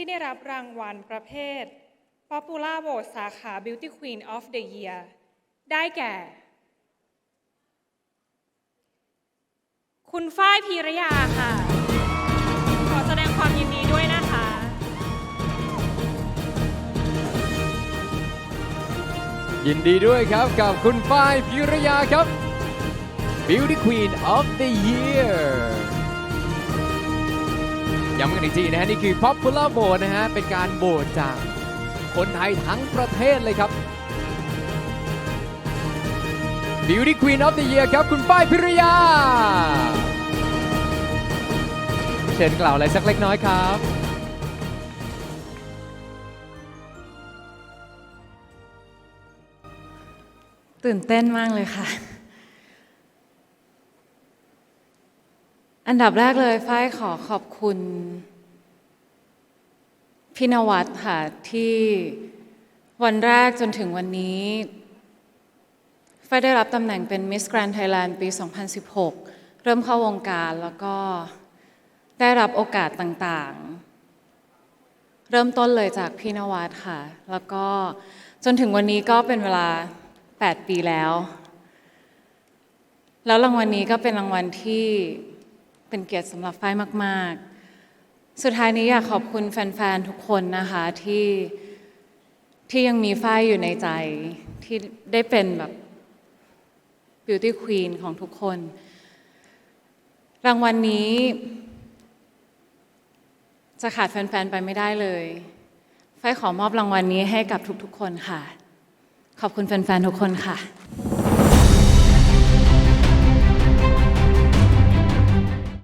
ที่ได้รับรางวัลประเภท Popular Vote สาขา Beauty Queen of the Year ได้แก่ คุณฝ้ายพีรยาค่ะ ขอแสดงความยินดีด้วยนะคะ ยินดีด้วยครับกับคุณฝ้ายพิรยาครับ Beauty Queen of the Year ย้ำกันอีกทีนะฮะนี่คือ Popular Vote นะฮะเป็นการโหวตจากคนไทยทั้งประเทศเลยครับ Beauty Queen of the Year ครับ คุณฝ้ายพิรยา เชิญกล่าวอะไรสักเล็กน้อยครับ ตื่นเต้นมากเลยค่ะ อันดับแรกเลยฝ้ายขอขอบคุณพี่นวัดค่ะที่วันแรกจนถึงวันนี้ฝ้ายได้รับตำแหน่งเป็น Miss Grand Thailand ปี 2016 เริ่มเข้าวงการแล้วก็ได้รับโอกาสต่างๆ เริ่มต้นเลยจากพี่นวัดค่ะ แล้วก็จนถึงวันนี้ก็เป็นเวลา 8 ปีแล้ว แล้วรางวัลนี้ก็เป็นรางวัลที่ เป็นเกียรติสำหรับฝ้ายมาก ๆ สุดท้ายนี้อยากขอบคุณแฟน ๆ ทุกคนนะคะที่ที่ยังมีฝ้ายอยู่ในใจที่ได้เป็นแบบ beauty queen ของทุกคน รางวัลนี้ จะขาดแฟน ๆ ไปไม่ได้เลยฝ้ายขอมอบรางวัลนี้ให้กับทุก ๆ คนค่ะ ขอบคุณแฟน ๆ ทุกคนค่ะ